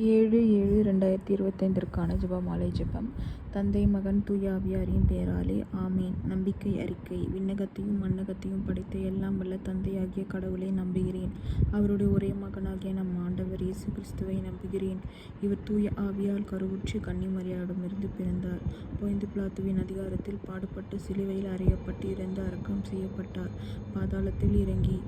ஏழு ஏழு ரெண்டாயிரத்தி இருபத்தைந்திற்கான ஜெபமாலை ஜெபம். தந்தை மகன் தூய ஆவியாரின் பெயராலே ஆமேன். நம்பிக்கை அறிக்கை விண்ணகத்தையும் மண்ணகத்தையும் படைத்த எல்லாம் வல்ல தந்தையாகிய கடவுளை நம்புகிறேன். அவருடைய ஒரே மகனாகிய நம் ஆண்டவர் இயேசு கிறிஸ்துவை நம்புகிறேன். இவர் தூய ஆவியால் கருவுற்று கன்னிமரியாவிடமிருந்து பிறந்தார். பொய்ந்து பிளாத்துவின் அதிகாரத்தில் பாடுபட்டு சிலுவையில் அறையப்பட்டு இறந்து அரக்கம் செய்யப்பட்டார். பாதாளத்தில் இறங்கி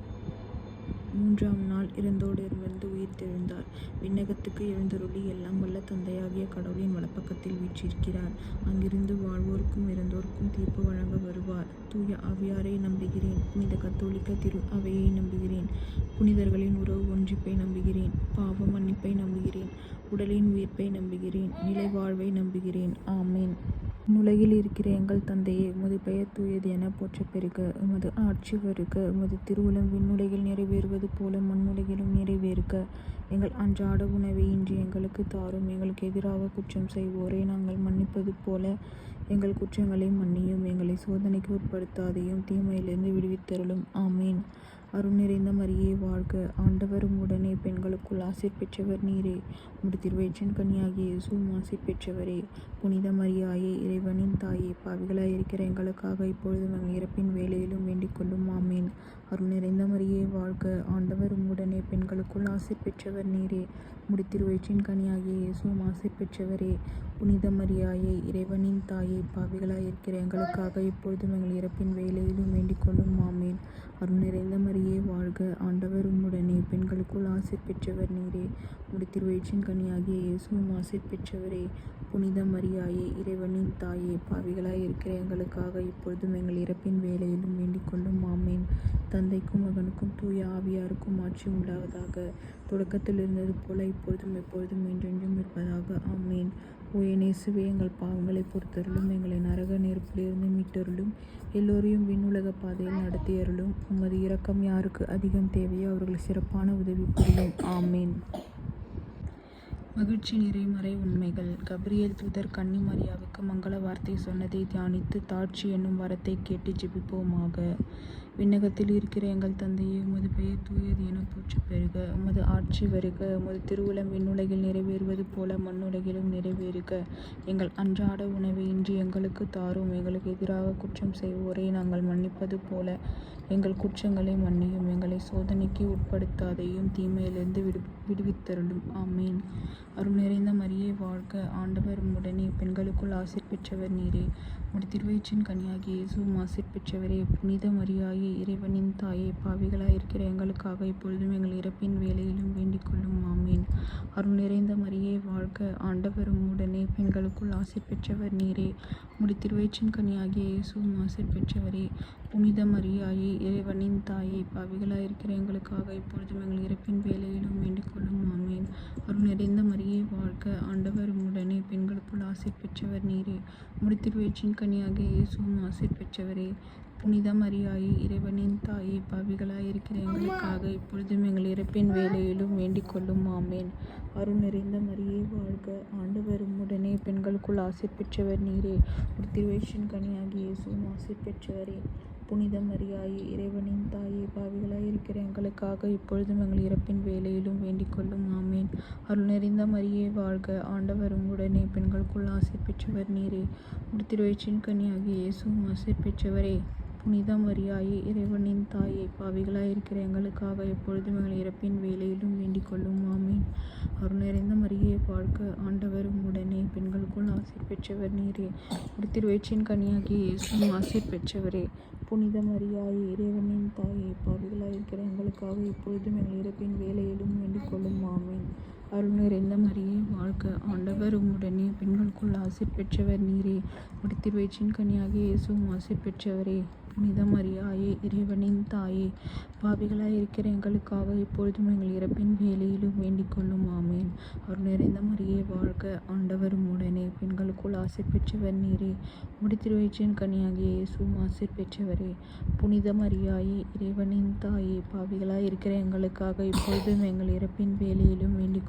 மூன்றாம் நாள் இறந்தோடிருந்து உயிர் தெழுந்தார் விண்ணகத்துக்கு எழுந்தருளி எல்லாம் வல்ல தந்தையாகிய கடவுளின் வலப்பக்கத்தில் வீற்றிருக்கிறார். அங்கிருந்து வாழ்வோருக்கும் இறந்தோருக்கும் தீர்ப்பு வழங்க வருவார். தூய ஆவியாரை நம்புகிறேன். புனித கத்தோலிக்க திரு அவையை நம்புகிறேன். புனிதர்களின் உறவு ஒன்றிப்பை நம்புகிறேன். பாவ மன்னிப்பை நம்புகிறேன். உடலின் உயிர்ப்பை நம்புகிறேன். நிலை வாழ்வை நம்புகிறேன். ஆமேன். உலகில் இருக்கிற எங்கள் தந்தையே உமது பெயர் தூயது என போற்றப் பெறுக உமது ஆட்சி வருக. உமது திருவுளம் விண்ணுலகில் நிறைவேறுவது போல மண்ணுலகிலும் நிறைவேறுக. எங்கள் அன்றாட உணவை இன்று எங்களுக்கு தாரும். எங்களுக்கு எதிராக குற்றம் செய்வோரை. நாங்கள் மன்னிப்பது போல எங்கள் குற்றங்களை மன்னியும். எங்களை சோதனைக்கு உட்படுத்தாதையும் தீமையிலிருந்து விடுவித்தருளும். ஆமீன். அருள் நிறைந்த மரியே வாழ்க. ஆண்டவரும் உடனே பெண்களுக்குள் ஆசிர் பெற்றவர் நீரே. உமது கனியாகிய கன்னியாகிய ஆசிர் பெற்றவரே. புனித மரியாயே இறைவனின் தாயே பாவிகளாய் இருக்கிற எங்களுக்காக இப்பொழுதும் எங்கள் இறப்பின் வேலையிலும் வேண்டிக் கொள்ளும். ஆமேன். அருள் நிறைந்த மரியே வாழ்க. ஆண்டவரும் உடனே பெண்களுக்குள் ஆசிர் பெற்றவர் நீரே. முடித்திருவேற்றின் கனியாகிய இயேசுவும் ஆசிர் பெற்றவரே. புனித மரியாயே இறைவனின் தாயை பாவிகளாய் இருக்கிற எங்களுக்காக இப்பொழுதும் எங்கள் இறப்பின் வேலையிலும் வேண்டிக் கொள்ளும். ஆமீன். அருள் நிறைந்த மரியே வாழ்க ஆண்டவர் உம்முடனே. பெண்களுக்குள் ஆசிர் பெற்றவர் நீரே. உம்முடைய கனியாகிய இயேசுவும் ஆசிர் பெற்றவரே. புனித மரியாயே இறைவனின் தாயே. பாவிகளாய் இருக்கிற எங்களுக்காக இப்பொழுதும் எங்கள் இறப்பின் வேலையிலும் வேண்டிக் கொள்ளும். ஆமேன். தந்தைக்கும் மகனுக்கும் தூய ஆவியாருக்கும் ஆட்சி உண்டாவதாக. தொடக்கத்தில் இருந்தது போல இப்பொழுதும் எப்பொழுதும் என்றென்றும் இருப்பதாக. ஆமேன். ஓ இயேசுவே எங்கள் பாவங்களை பொறுத்தருளும் எங்களை நரக நெருப்பிலிருந்து மீட்டருளும். எல்லோரையும் விண்ணுலக பாதையில் நடத்தியருளும் உமது இரக்கம் யாருக்கு அதிகம் தேவையோ அவர்கள் சிறப்பான உதவி புரியும். ஆமேன். மகிழ்ச்சி நிறைமறை உண்மைகள். கப்ரியேல் தூதர் கன்னி மரியாவுக்கு மங்கள வார்த்தை சொன்னதை தியானித்து தாட்சி என்னும் வரத்தை கேட்டு ஜெபிப்போமாக. விண்ணகத்தில் இருக்கிற எங்கள் தந்தையே உமது பெயர் தூயது என போற்றப் பெறுக உமது ஆட்சி வருக. உமது திருவுளம் விண்ணுலகில் நிறைவேறுவது போல மண்ணுலகிலும் நிறைவேறுக. எங்கள் அன்றாட உணவை இன்று எங்களுக்கு தாரும். எங்களுக்கு எதிராக குற்றம் செய்வோரை நாங்கள் மன்னிப்பது போல எங்கள் குற்றங்களை மன்னியும். எங்களை சோதனைக்கு உட்படுத்தாதையும் தீமையிலிருந்து விடு விடுவித்தருளும். ஆமீன். அருள் நிறைந்த மரியே வாழ்க. ஆண்டவர் உடனே பெண்களுக்குள் ஆசிர் பெற்றவர் நீரே. உடைய திருவயிற்றின் கனியாகிய இயேசுவும் ஆசிர் பெற்றவரே புனித மரியாயே இறைவனின் தாயே பாவிகளாக இருக்கிற எங்களுக்காக இப்பொழுதும் எங்கள் இறப்பின் வேலையிலும் வேண்டிக் கொள்ளும். ஆமீன். அருள் நிறைந்த மரியே வாழ்க ஆண்டவரும் உடனே பெண்களுக்குள் ஆசிர் பெற்றவர் நீரே. உடைய திருவயிற்றின் கனியாகிய இயேசுவும் ஆசிர் பெற்றவரே. புனித மரியாயே இறைவனின் தாயே பாவிகளாக இருக்கிற எங்களுக்காக இப்பொழுதும் எங்கள் இறப்பின் வேலையிலும் வேண்டிக் கொள்ளும் ஆமேன். அருள் நிறைந்த மரியை வாழ்க. ஆண்டவர் உடனே பெண்களுக்குள் ஆசிர் பெற்றவர் நீரே. முடித்திருவேற்றின் கனியாக இயேசுவும் ஆசிர் பெற்றவரே. புனித மரியாயே இறைவனின் தாயே பாவிகளாக இருக்கிற எங்களுக்காக இப்பொழுதும் எங்கள் இறப்பின் வேலையிலும் வேண்டிக் கொள்ளும் ஆமேன். அருள் நிறைந்த மரியை வாழ்க. ஆண்டவர் உடனே பெண்களுக்குள் ஆசிர் பெற்றவர் நீரே. திருவயிற்றின் கனியாகி இயேசுவும் ஆசிர் பெற்றவரே. புனித மரியாயே இறைவனின் தாயே பாவிகளாய் இருக்கிற எங்களுக்காக இப்பொழுதும் எங்கள் இறப்பின் வேலையிலும் வேண்டிக் கொள்ளும். ஆமேன். அருள் நிறைந்த மரியே வாழ்க ஆண்டவர் உடனே பெண்களுக்குள் ஆசை பெற்றவர் நீரே. முடித்திருவயிற்றின் கனியாகி இயேசுவும் ஆசை பெற்றவரே. புனித மரியாயே இறைவனின் தாயை பாவிகளாய் இருக்கிற எங்களுக்காக எப்பொழுதும் எங்கள் இறப்பின் வேலையிலும் வேண்டிக் கொள்ளும். ஆமீன். அருள் நிறைந்த மரியை பார்க்க ஆண்டவர் உடனே பெண்களுக்குள் ஆசிர் பெற்றவர் நீரே. திருவயிற்றின் கனியாகிய இயேசும் ஆசிர் பெற்றவரே. புனித மரியாயே இறைவனின் தாயை பாவிகளாய் இருக்கிற எங்களுக்காக எப்பொழுதும் எங்கள் இறப்பின் வேலையிலும் வேண்டிக் கொள்ளும். ஆமீன். அருள் நிறைந்த மரியே வாழ்க. ஆண்டவர் உம்முடனே பெண்களுக்குள் ஆசிர் பெற்றவர் நீரே. முடித்திருவயிற்றின் கனியாகிய இயேசுவும் ஆசிர் பெற்றவரே. புனித மரியாயே இறைவனின் தாயே. பாவிகளாய் இருக்கிற எங்களுக்காக இப்பொழுதும் எங்கள் இறப்பின் வேலையிலும் வேண்டிக் கொள்ளும். ஆமேன். அவர் நிறைந்த மரியே வாழ்க. ஆண்டவர் உடனே பெண்களுக்குள் ஆசிர் பெற்றவர் நீரே. முடித்திருவயிற்றின் கனியாகிய இயேசுவும் ஆசிர் பெற்றவரே. புனித மரியாயே இறைவனின் தாயே. பாவிகளாய் இருக்கிற எங்களுக்காக இப்பொழுதும் எங்கள் இறப்பின் வேலையிலும் வேண்டிக்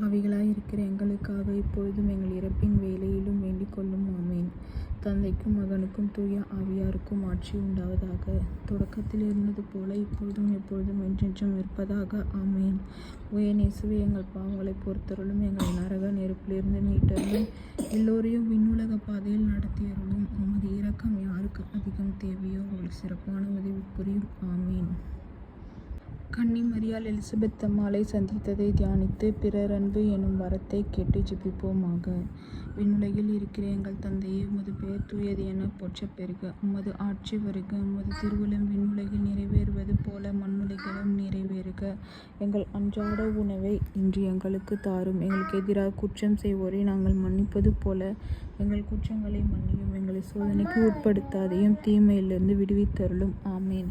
பாவிகளாய் இருக்கிற எங்களுக்காக இப்பொழுதும் எங்கள் இறப்பின் வேலையிலும் வேண்டிக் கொள்ளும். ஆமேன். தந்தைக்கும் மகனுக்கும் தூய ஆவியாருக்கும் ஆட்சி உண்டாவதாக. தொடக்கத்தில் இருந்தது போல இப்பொழுதும் எப்பொழுதும் என்றென்றும் இருப்பதாக. ஆமேன். உயநேசுவே எங்கள் பாவங்களை பொறுத்தருளும். எங்கள் நரக நெருப்பிலிருந்து மீட்டருளும். எல்லோரையும் விண்ணுலக பாதையில் நடத்தியருளும். உமது இரக்கம் யாருக்கு அதிகம் தேவையோ அவர்களுக்கு சிறப்பான உதவி புரியும். ஆமேன். கன்னிமரியால் எலிசபெத் அம்மாளை சந்தித்ததை தியானித்து பிறர் அன்பு எனும் வரத்தை கேட்டு ஜெபிப்போமாக. விண்ணுலகில் இருக்கிற எங்கள் தந்தையே உமது பெயர் தூயது என போற்றப் பெறுக. உமது ஆட்சி வருக உமது திருவுளம் விண்ணுலகில் நிறைவேறுவது போல மண்ணுலகிலும் நிறைவேறுக. எங்கள் அன்றாட உணவை இன்று எங்களுக்கு தாரும். எங்களுக்கு எதிராக குற்றம் செய்வோரை நாங்கள் மன்னிப்பது போல எங்கள் குற்றங்களை மன்னியும். எங்களை சோதனைக்கு உட்படுத்தாதையும் தீமையிலிருந்து விடுவித்தருளும். ஆமேன்.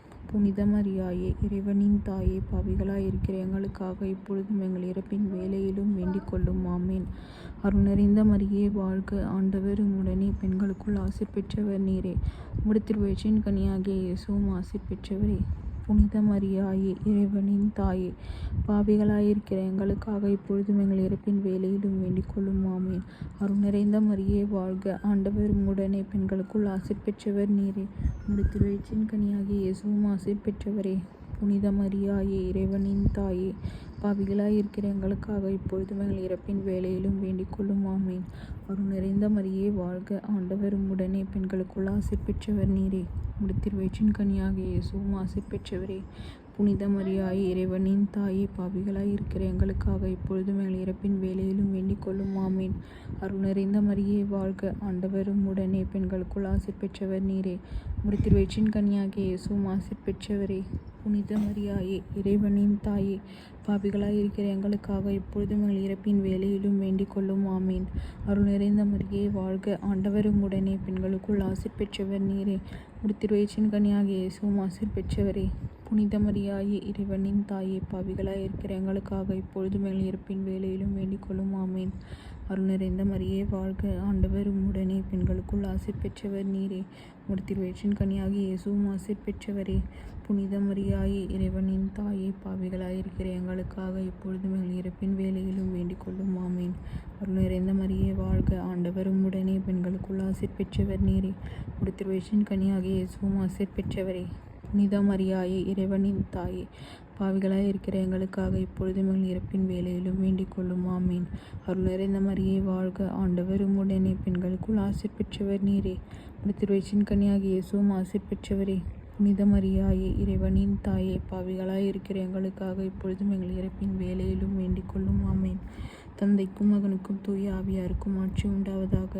புனித மரியாயே இறைவனின் தாயே பாவிகளாய் இருக்கிற எங்களுக்காக இப்பொழுதும் எங்கள் இறப்பின் வேலையிலும் வேண்டிக் கொள்ளும். ஆமேன். அருணறிந்த மரியே வாழ்க ஆண்டவர் உடனே பெண்களுக்குள் ஆசிர் பெற்றவர் நீரே. உம்முடைய திருவயிற்றின் கனியாகிய இயேசுவும் ஆசிர் பெற்றவரே புனித மரியாயே இறைவனின் தாயே பாவிகளாயிருக்கிற எங்களுக்காக இப்பொழுதும் எங்கள் இறப்பின் வேலையிலும் வேண்டிக் கொள்ளும். ஆமேன். அருள் நிறைந்த மரியே வாழ்க. ஆண்டவர் உடனே பெண்களுக்குள் ஆசிர் பெற்றவர் நீரே. முடித்துழைச்சின் கனியாகி இயேசுவும் ஆசிர் பெற்றவரே. புனித மரியாயே இறைவனின் தாயே பாவிகளாய் இருக்கிற எங்களுக்காக இப்பொழுதும் எங்கள் இறப்பின் வேலையிலும் வேண்டிக் கொள்ளும். ஆமேன். அருள் நிறைந்த மரியே வாழ்க ஆண்டவர். உடனே பெண்களுக்குள் ஆசை பெற்றவர் நீரே. முடித்திருவேற்றின் கனியாக இயேசுவும் ஆசை பெற்றவரே. புனித மரியாய் இறைவனின் தாயே பாவிகளாய் இருக்கிற எங்களுக்காக இப்பொழுதும் எங்கள் இறப்பின் வேலையிலும் வேண்டிக் கொள்ளும். ஆமேன். அருள் நிறைந்த மரியே வாழ்க ஆண்டவரும் உடனே பெண்களுக்குள் ஆசை பெற்றவர் நீரே. உடைய கன்னியாகிய இயேசு இயேசுவும் ஆசிர் பெற்றவரே புனித மரியாயே இறைவனின் தாயே பாபிகளாக இருக்கிற எங்களுக்காக எப்பொழுதும் எங்கள் இறப்பின் வேலையிலும் வேண்டிக் கொள்ளும். ஆமேன். அருள் நிறைந்த மரியே வாழ்க ஆண்டவரும் உடனே பெண்களுக்குள் ஆசிர் பெற்றவர் நீரே. உடைய கன்னியாகிய இயேசு இயேசுவும் ஆசிர் பெற்றவரே புனித மரியாயே இறைவனின் தாயே பாவிகளாய் இருக்கிற எங்களுக்காக இப்பொழுதும் எங்கள் இறப்பின் வேலையிலும் வேண்டிக் கொள்ளும். ஆமேன். அருள் நிறைந்த மரியே வாழ்க ஆண்டவர். உம்முடனே பெண்களுக்குள் ஆசிர் பெற்றவர் நீரே. முடத்தில் வயிற்றின் கனியாகிய இயேசுவும் ஆசிர் பெற்றவரே. புனித மரியாயே இறைவனின் தாயே பாவிகளாயிருக்கிற எங்களுக்காக எப்பொழுதும் எங்கள் இறப்பின் வேலையிலும் வேண்டிக் கொள்ளும். ஆமேன். அருள் நிறைந்த மரியே வாழ்க ஆண்டவர். உம்முடனே பெண்களுக்குள் ஆசிர் பெற்றவர் நீரே. முடத்தில் வயிற்றின் கனியாகிய இயேசுவும் ஆசிர் பெற்றவரே. புனித இறைவனின் தாயே. பாவிகளாய் இருக்கிற எங்களுக்காக இப்பொழுதும் எங்கள் இறப்பின் வேலையிலும் வேண்டிக் கொள்ளும். ஆமீன். அருள் நிறைந்த மரியை வாழ்க ஆண்டவர். உம்முடனே பெண்களுக்குள் ஆசை பெற்றவர் நீரே. உடைய திருவயிற்றின் கனியாகிய இயேசுவும் ஆசை பெற்றவரே. புனித மரியாயே இறைவனின் தாயே. பாவிகளாய் இருக்கிற எங்களுக்காக இப்பொழுதும் எங்கள் இறப்பின் வேலையிலும் வேண்டிக் கொள்ளும். ஆமேன். தந்தைக்கும் மகனுக்கும் தூய ஆவியாருக்கும் ஆட்சி உண்டாவதாக.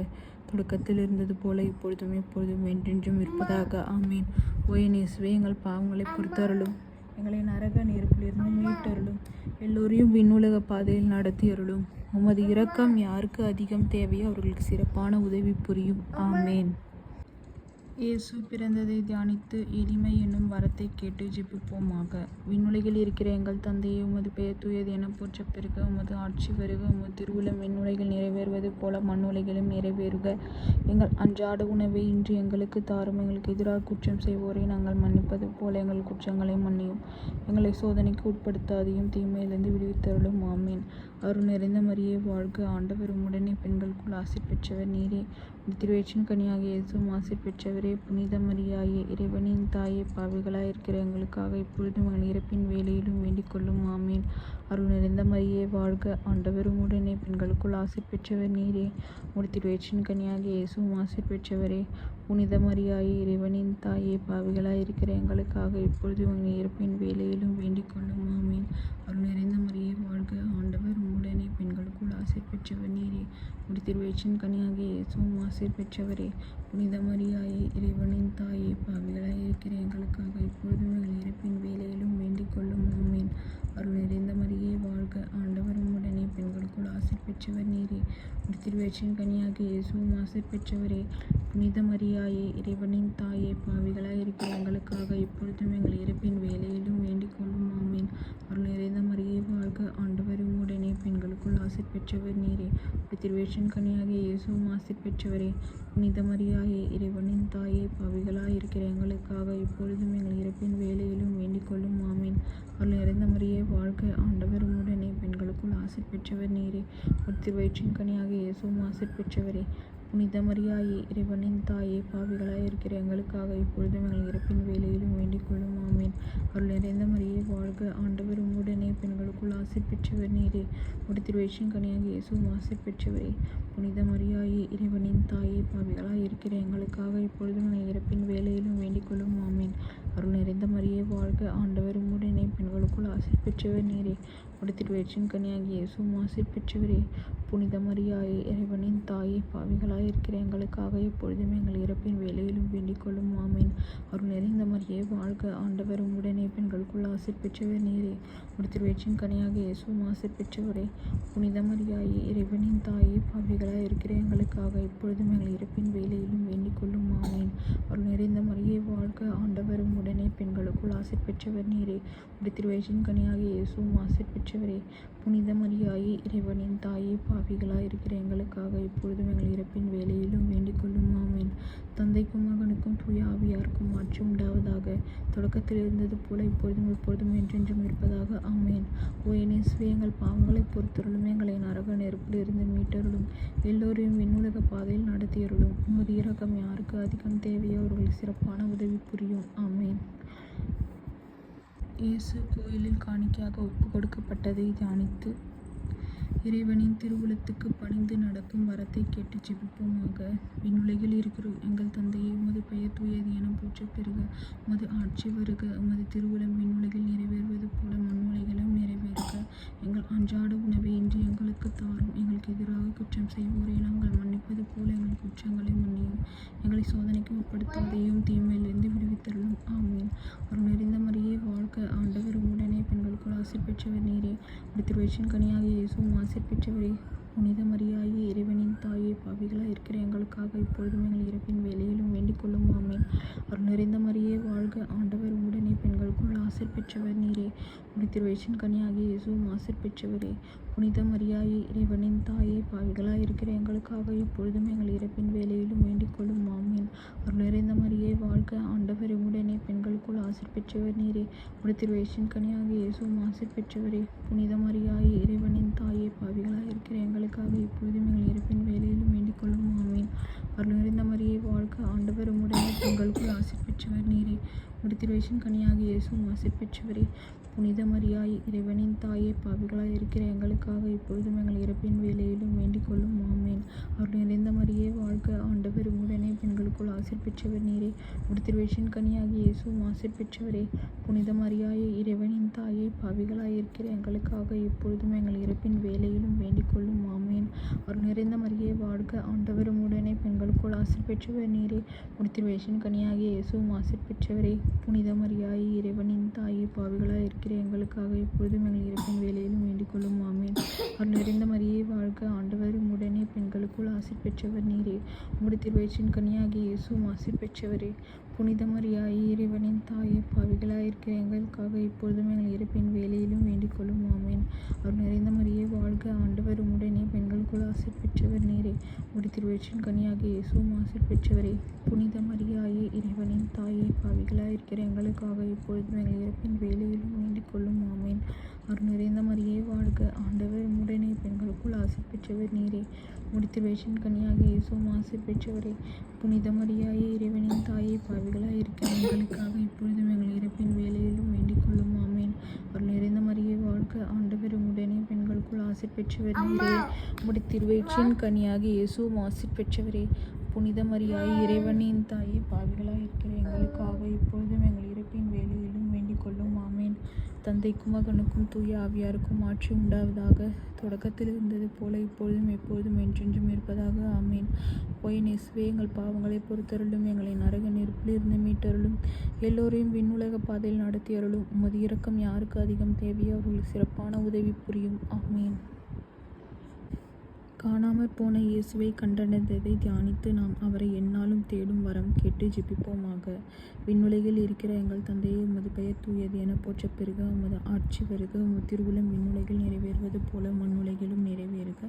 தொடக்கத்தில் இருந்தது போல இப்பொழுதும் எப்பொழுதும் என்றென்றும் இருப்பதாக. ஆமேன். ஓயனேசுவே எங்கள் பாவங்களை பொறுத்தருளும். எங்களை நரக நெருப்பிலிருந்து மீட்டருளும். எல்லோரையும் விண்ணுலக பாதையில் நடத்தியருளும். உமது இரக்கம் யாருக்கு அதிகம் தேவையோ அவர்களுக்கு சிறப்பான உதவி புரியும். ஆமேன். இயேசு பிறந்ததை தியானித்து எளிமை என்னும் வரத்தை கேட்டு ஜெபிப்போமாக விண்ணுலகில் இருக்கிற எங்கள் தந்தையை உமது பெயர் தூயது என போற்ற பெருக உமது ஆட்சி வருக உமது திருவுளம் விண்ணுலகில் நிறைவேறுவது போல மண்ணுலகிலும் நிறைவேறுக. எங்கள் அன்றாட உணவை இன்று எங்களுக்கு தாரும். எங்களுக்கு எதிராக குற்றம் செய்வோரை நாங்கள் மன்னிப்பது போல எங்கள் குற்றங்களை மன்னியும். எங்களை சோதனைக்கு உட்படுத்தாதையும் தீமையிலிருந்து விடுவித்தருளும். ஆமீன். அருள் நிறைந்த மரியே வாழ்க ஆண்டவர். உடனே பெண்களுக்குள் ஆசை பெற்றவர் நீரே. திருவேற்றின் கனியாக இயேசும் ஆசிர் பெற்றவரே. புனித மரியாயே இறைவனின் தாயே பாவிகளாய் இருக்கிற எங்களுக்காக இப்பொழுதும் எங்கள் இறப்பின் வேலையிலும் வேண்டிக் கொள்ளும். ஆமீன். அருள் நிறைந்த மரியே வாழ்க ஆண்டவரும் உடனே பெண்களுக்குள் ஆசிர் பெற்றவர் நீரே. உடைய திருவேற்றின் கனியாக இயேசுவும் ஆசிர் பெற்றவரே. புனித மரியாயே இறைவனின் தாயே பாவிகளாய் இருக்கிற எங்களுக்காக இப்பொழுது உங்கள் இறப்பின் வேலையிலும் வேண்டிக் கொள்ளும். ஆமீன். அருள் நிறைந்த மரியே வாழ்க ஆண்டவர் உடனே பெண்களுக்குள் ஆசிர் பெற்றவர் நீரே. உடைய திருவயிற்றின் கனியாகிய இயேசுவும் ஆசிர் பெற்றவரே. புனித மரியாயே இறைவனின் தாயே பாவிகளாய் இருக்கிற எங்களுக்காக இப்பொழுது உங்கள் இறப்பின் வேலையிலும் வேண்டிக் கொள்ளும். ஆமீன். அருள் நிறைந்த மரியே வாழ்க. ஆண்டவர் உம்முடனே பெண்களுக்குள் ஆசிர் பெற்றவர் நீரே. உடைய கனியாக இயேசுவும் ஆசிர் பெற்றவரே. புனித மரியாயே இறைவனின் தாயே பாவிகளாய் இருக்கிற எங்களுக்காக இப்பொழுதும் எங்கள் இறப்பின் வேலையிலும் வேண்டிக் கொள்ளும். ஆமீன். அருள் நிறைந்த மரியே வாழ்க. ஆண்டவர் உம்முடனே பெண்களுக்குள் ஆசிர் பெற்றவர் நீரே. உடைய கனியாக இயேசுவும் ஆசிர் பெற்றவரே. புனித மரியாயே இறைவனின் தாயே பாவிகளாய் இருக்கிற எங்களுக்காக இப்பொழுதும் எங்கள் இறப்பின் வேலையிலும் வேண்டிக் கொள்ளும். ஆமீன். அருள் நிறைந்த முறையே வாழ்க்கை ஆண்டவர் உடனே பெண்களுக்குள் ஆசிர் பெற்றவர் நீரே. உடைய வயிற்றின் கனியாக இயேசுவும் ஆசிர் பெற்றவரே புனித மரியாயே இறைவனின் தாயே பாவிகளாய் இருக்கிற எங்களுக்காக இப்பொழுதும் எங்கள் இறப்பின் வேலையிலும் வேண்டிக் கொள்ளும். ஆமீன். அருள் நிறைந்த மரியே வாழ்க. ஆண்டவர் உடனே பெண்களுக்குள் ஆசை பெற்றவர் நீரே. ஒரு திருவயிற்றின் கனியாக இயேசுவும் ஆசை பெற்றவரே. புனித மரியாயே இறைவனின் தாயே பாவிகளாய் இருக்கிற எங்களுக்காக இப்பொழுதும் எங்கள் இறப்பின் வேலையிலும் வேண்டிக் கொள்ளும். ஆமீன். அருள் நிறைந்த மரியே வாழ்க. ஆண்டவர் உடனே பெண்களுக்குள் ஆசை பெற்றவர் நீரே. உடைய திருவயிற்றின் கனியாகி இயேசுவும் ஆசிர் பெற்றவரே புனித மரியாயே இறைவனின் தாயே பாவிகளாய் இருக்கிற எங்களுக்காக எப்பொழுதும் எங்கள் இறப்பின் வேலையிலும் வேண்டிக் கொள்ளும் ஆமீன். அருள் நிறைந்த மரியே வாழ்க ஆண்டவர் உடனே பெண்களுக்குள் ஆசிர் பெற்றவர் நீரே. உடைய திருவயிற்றின் கனியாக இயேசு ஆசிர் பெற்றவரே புனித மரியாயே இறைவனின் தாயே பாவிகளாய் இருக்கிற எங்களுக்காக எப்பொழுதும் எங்கள் இறப்பின் வேலையிலும் வேண்டிக் கொள்ளும் ஆமீன். அருள் நிறைந்த மரியே வாழ்க ஆண்டவரும் உடனே பெண்களுக்குள் ஆசிர் பெற்றவர் நீரே. உடைய திருவயிற்றின் கனியாக இயேசுவும் ஆசிர் பெற்றவரே புனித மரியாயே இறைவனின் தாயே பாவிகளாக இருக்கிற எங்களுக்காக இப்பொழுதும் எங்கள் இறப்பின் வேலையிலும் வேண்டிக் கொள்ளும் தந்தைக்கும் மகனுக்கும் தூய ஆவியாருக்கும் மாற்றி உண்டாவதாக தொடக்கத்தில் இருந்தது போல இப்பொழுதும் எப்பொழுதும் என்றென்றும் இருப்பதாக. ஆமேன். ஓ இயேசுவே எங்கள் பாவங்களை பொறுத்தருளும் எங்களை நரக நெருப்பில் இருந்து மீட்டருளும். எல்லோரையும் விண்ணுலக பாதையில் நடத்தியருளும். உமது இரக்கம் யாருக்கு அதிகம் தேவையோ அவர்களுக்கு சிறப்பான உதவி புரியும். ஆமேன். இயேசு கோயிலில் காணிக்கையாக ஒப்பு கொடுக்கப்பட்டதை தியானித்து இறைவனின் திருவுளத்துக்கு பணிந்து நடக்கும் வரத்தை கேட்டு ஜெபிப்போமாக. விண்ணுலகில் இருக்கிறோம் எங்கள் தந்தையை உமது பெயர் தூயது என போற்றப் பெறுக உமது ஆட்சி வருக. உமது திருவுளம் விண்ணுலகில் நிறைவேறுவது போல மண்ணுலகிலும் நிறைவேறுக. எங்கள் அன்றாட உணவை இன்று எங்களுக்கு தாரும். எங்களுக்கு எதிராக குற்றம் செய்வோரை. நாங்கள் மன்னிப்பது போல எங்கள் குற்றங்களை மன்னியும். எங்களை சோதனைக்கு உட்படுத்தாதையும் தீமையிலிருந்து விடுவித்தரணும் ஆமீன். அருள் நிறைந்த மரியே வாழ்க ஆண்டவர் உடனே ஆசிர் பெற்றவர் நீரே. உடைய திருவயிற்றின் கனியாகிய இயேசுவும் ஆசிர் பெற்றவரே புனித மரியாயே இறைவனின் தாயே பாவிகளாக இருக்கிற எங்களுக்காக இப்பொழுதும் எங்கள் இறப்பின் வேலையிலும் வேண்டிக் கொள்ளும். ஆமீன். அருள் நிறைந்த மரியே வாழ்க ஆண்டவர். உடனே பெண்களுக்குள் ஆசிர் பெற்றவர் நீரே. உடைய திருவயிற்றின் கனியாகிய இயேசுவும் ஆசிர் பெற்றவரே புனித மரியாயே இறைவனின் தாயே பாவிகளாக இருக்கிற எங்களுக்காக இப்பொழுதும் எங்கள் இறப்பின் வேலையிலும் வேண்டிக் கொள்ளும். ஆமீன். அருள் நிறைந்த மரியே வாழ்க ஆண்டவர். உடனே பெண்களுக்குள் ஆசிர் பெற்றவர் நீரே. உடைய வயசின் கனியாக இயேசுவும் ஆசிர் பெற்றவரே. புனித மரியாயே இறைவனின் தாயே பாவிகளாக இருக்கிற எங்களுக்காக இப்பொழுதும் எங்கள் இறப்பின் வேலையிலும் வேண்டிக் கொள்ளும். ஆமீன். அருள் நிறைந்த மரியே வாழ்க ஆண்டவர். உடனே பெண்களுக்குள் ஆசிர் பெற்றவர் நீரே. உடைய வயசின் கனியாக இயேசுவும் ஆசிர் பெற்றவரே. புனித மரியாய் இறைவனின் தாயே பாவிகளாய் இருக்கிற எங்களுக்காக இப்பொழுதும் எங்கள் இறப்பின் வேலையிலும் வேண்டிக் கொள்ளும். ஆமேன். அருள் நிறைந்த மரியே வாழ்க ஆண்டவர். உடனே பெண்களுக்குள் ஆசிர் பெற்றவர் நீரே. உடுத்திருவேஷின் திருவயிற்றின் கனியாகிய இயேசுவும் ஆசிர் பெற்றவரே. புனித மரியாயே இறைவனின் தாயே பாவிகளாய் இருக்கிற எங்களுக்காக இப்பொழுதும் எங்கள் இறப்பின் வேலையிலும் வேண்டிக் கொள்ளும். ஆமேன். அருள் நிறைந்த மரியே வாழ்க ஆண்டவர் உடனே பெண்களுக்குள் ஆசிர் பெற்றவர் நீரே. உடைய கனியாகிய இயேசுவும் ஆசிர் பெற்றவரே. புனித மரியாயி இறைவனின் தாயே பாவிகளாக இருக்கிற எங்களுக்காக எப்பொழுதும் எங்கள் இறப்பின் வேலையிலும் வேண்டிக் கொள்ளும். ஆமேன். அருள் நிறைந்த மரியே வாழ்க ஆண்டவர் உடனே பெண்களுக்குள் ஆசிர் பெற்றவர் நீரே. உடைய திருவயிற்றின் கனியாகிய இயேசுவும் ஆசிர் பெற்றவரே. புனித மரியாயே இறைவனின் தாயே பாவிகளாக இருக்கிற எங்களுக்காக இப்பொழுதும் எங்கள் இருப்பின் வேலையிலும் வேண்டிக் கொள்ளும். ஆமேன். அவர் நிறைந்த மரியே வாழ்க ஆண்டவர். உடனே பெண்களுக்குள் ஆசிர் பெற்றவர் நேரே. உடைய திருவயிற்றின் கனியாகிய இயேசுவும் ஆசிர் பெற்றவரே. புனித மரியாயே இறைவனின் தாயே பாவிகளாயிருக்கிற எங்களுக்காக இப்பொழுதும் எங்கள் இறப்பின் வேலையிலும் வேண்டிக் கொள்ளும். ஆமேன். அவர் நிறைந்த மாதிரியே வாழ்க. ஆண்டவர் உடனே பெண்களுக்குள் ஆசை பெற்றவர் நீரே. முடித்து வேஷன் கனியாக இயேசுவும் ஆசை பெற்றவரே. புனித மரியாயே இறைவனின் தாயை பாவிகளாக இருக்கிற எங்களுக்காக இப்பொழுதும் எங்கள் இறப்பின் வேலையிலும் வேண்டிக் கொள்ளும். ஆமேன். அவர் நிறைந்த மாதிரியே வாழ்க. ஆண்டவர் உடனே பெண்களுக்குள் ஆசை பெற்றவர் நீரே. உடைய கனியாக கனியாகிய இயேசுவும் ஆசை பெற்றவரே. புனித மரியாய் இறைவனின் தாயை பாவிகளாக இருக்கிற எங்களுக்காக இப்பொழுதும் எங்கள் இறப்பின் வேலையிலும் தந்தைக்கும் மகனுக்கும் தூய ஆவியாருக்கும் ஆட்சி உண்டாவதாக. தொடக்கத்தில் இருந்தது போல இப்பொழுதும் எப்பொழுதும் என்றென்றும் இருப்பதாக. ஆமேன். ஒய் நெசுவே எங்கள் பாவங்களை பொறுத்தருளும். எங்களை நரக நெருப்பில் இருந்து மீட்டருளும். எல்லோரையும் விண்ணுலக பாதையில் நடத்தி அருளும் உமது இரக்கம் யாருக்கு அதிகம் தேவையோ அவர்களுக்கு சிறப்பான உதவி புரியும். ஆமேன். காணாமற் போன இயேசுவை கண்டடைந்ததை தியானித்து நாம் அவரை எந்நாளும் தேடும் வரம் கேட்டு ஜெபிப்போமாக. விண்ணுலகில் இருக்கிற எங்கள் தந்தையை உமது பெயர் தூயது என போற்ற பிறகு உமது ஆட்சி வருக உமது திருவுளம் விண்ணுலகில் நிறைவேறுவது போல மண்ணுலகிலும் நிறைவேறுக.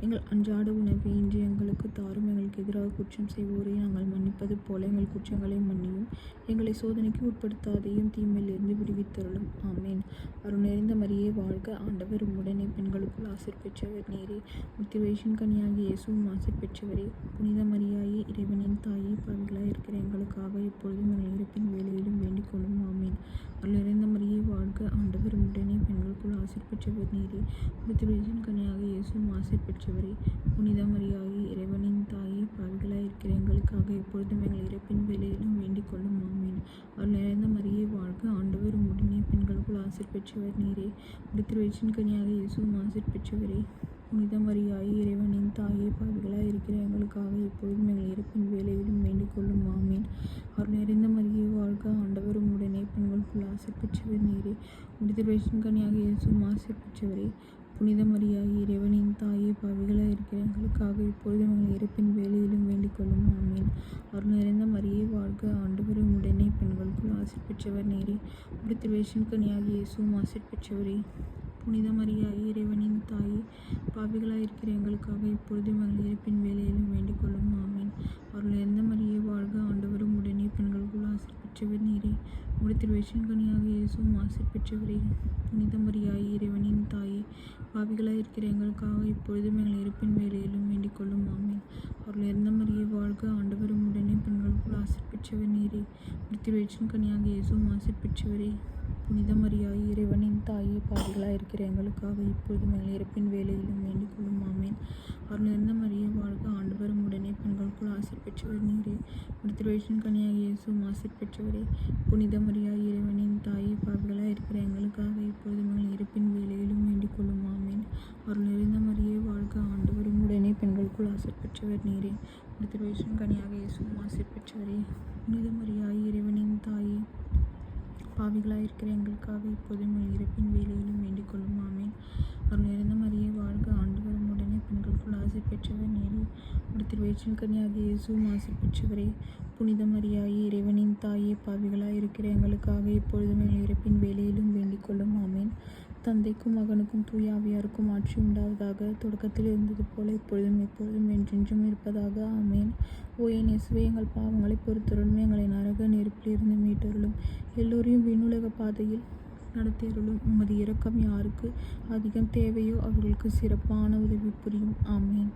எங்கள் அன்றாட உணவை இன்று எங்களுக்கு தாரும் எங்களுக்கு எதிராக குற்றம் செய்வோரை நாங்கள் மன்னிப்பது போல எங்கள் குற்றங்களை மன்னியும். எங்களை சோதனைக்கு உட்படுத்தாதையும் தீமையிலிருந்து விடுவித்தருளும். ஆமேன். அருள் நிறைந்த மரியே வாழ்க ஆண்டவர். உடனே பெண்களுக்குள் ஆசிர் பெற்றவர் நேரே. முத்திவேஷன் கனியாகிய இயேசுவும் ஆசிர் பெற்றவரே. புனித மரியாயே இறைவனின் தாயே பாவிகளாய் இருக்கிற எங்களுக்காக இப்பொழுதும் எங்கள் இருப்பின் வேலையிலும் வேண்டிக் கொள்ளும். ஆமேன். நிறைந்த மரியே வாழ்க. ஆண்டவர் உடனே பெண்களுக்குள் ஆசிர் பெற்றவர் நீரே. முத்திவேஷன் கனியாக இயேசும் ஆசிர் பெற்றவரே. புனித மரியாகி இறைவனின் தாயே பாவிகளாய் இருக்கிற எங்களுக்காக எப்பொழுதும் எங்கள் இறப்பின் வேலையிலும் வேண்டிக் கொள்ளும். ஆமீன். அவர் நிறைந்த மரியே வாழ்க. ஆண்டவர் உடனே பெண்களுக்குள் ஆசிர் பெற்றவர் நீரே. திருவச்சின் கனியாக இயேசும் ஆசிர் பெற்றவரே. புனித இறைவனின் தாயே பாவிகளாய் இருக்கிற எங்களுக்காக இப்பொழுதும் எங்கள் இறப்பின் வேலையிலும் வேண்டிக் கொள்ளும். ஆமீன். அவர் நிறைந்த மரியே வாழ்க ஆண்டவர். உடனே பெண்களுக்குள் ஆசை பெற்றவர் நீரே. திருவச்சின் கனியாக இயேசும் ஆசை பெற்றவரே. புனிதமரியாயி இறைவனின் தாயே பாவிகளாக இருக்கிற எங்களுக்காக இப்பொழுதும் எங்கள் இறப்பின் வேலையிலும் வேண்டிக் கொள்ளும். ஆமீன். அவர் நிறைந்த மரியை வாழ்க ஆண்டவரும் உடனே பெண்களுக்குள் ஆசை பெற்றவர் நேரே. திருவேஷன் கனியாக இயேசுவும் ஆசை பெற்றவரே. புனித மரியா இறைவனின் தாயே பாவிகளாக இருக்கிற எங்களுக்காக இப்பொழுதும் எங்கள் இருப்பின் வேலையிலும் வேண்டிக் கொள்ளும். ஆமீன். அவர்கள் எந்த மரியே வாழ்க ஆண்டவரும் உடனே பெண்களுக்குள் ஆசிர் பெற்றவர் நீரே. திருவேஷன் கனியாக இயேசுவும் ஆசிர் பெற்றவரே. புனித மரியா இறைவனின் தாயே பாவிகளாக இருக்கிற எங்களுக்காக இப்பொழுதும் எங்கள் இருப்பின் வேலையிலும் வேண்டிக் கொள்ளும். ஆமீன். அவர்கள் எந்த மரியே வாழ்க ஆண்டவரும் உடனே பெண்களுக்குள் ஆசிர் பெற்றவர் நீரே. திருவேற்றின் கனியாக இயேசுவும் ஆசிர் பெற்றவரே. புனித மரியா இறைவனின் தாயே பாவிகளாய் இருக்கிற எங்களுக்காக இப்பொழுது மேல் இறப்பின் வேலையிலும் வேண்டிக் கொள்ளும் ஆமீன் அவர்கள் இறந்த வாழ்க ஆண்டவரும். உடனே பெண்களுக்குள் ஆசிர் பெற்றவர் நீரே. திருவேற்றின் கனியாக இயேசுவும் ஆசிர் பெற்றவரே. புனித மரியா இறைவனின் தாயே பாவிகளாய் இருக்கிற எங்களுக்காக இப்பொழுது மேல் இறப்பின் வேலையிலும் வேண்டிக் கொள்ளும் ஆமீன். அருள் நிறைந்த மரியே வாழ்க ஆண்டவரும். உடனே பெண்களுக்குள் ஆசிர் பெற்றவர் நீரே. திருவேஷன் கனியாக இயேசுவும் ஆசிர் பெற்றவரே. புனித மரியா இறைவனின் தாயே. பாவிகளாக இருக்கிற எங்களுக்காக இப்போதும் இறப்பின் வேலையிலும் வேண்டிக் கொள்ளும். ஆமேன். அவர் நிறைந்த மாதிரியே வாழ்க ஆண்டவரும். உடனே பெண்களுக்குள் ஆசை பெற்றவர் நீரே. திருவேற்றின் கனியாக இயேசுவும் ஆசை பெற்றவரே. புனிதமரியாயி இறைவனின் தாயே பாவிகளாக இருக்கிற எங்களுக்காக இப்பொழுதும் எங்கள் இறப்பின் வேலையிலும் வேண்டிக் கொள்ளும். ஆமேன். தந்தைக்கும் மகனுக்கும் தூய ஆவியாருக்கும் ஆட்சி உண்டாவதாக தொடக்கத்தில் இருந்தது போல இப்பொழுதும் எப்பொழுதும் என்றென்றும் இருப்பதாக. ஆமேன். ஓ என் இயேசுவே எங்கள் பாவங்களை பொறுத்தருளும் எங்களை நரக நெருப்பிலிருந்து மீட்டருளும். எல்லோரையும் விண்ணுலக பாதையில் நடத்தியருளும். உமது இரக்கம் யாருக்கு அதிகம் தேவையோ அவர்களுக்கு சிறப்பான உதவி புரியும். ஆமேன்.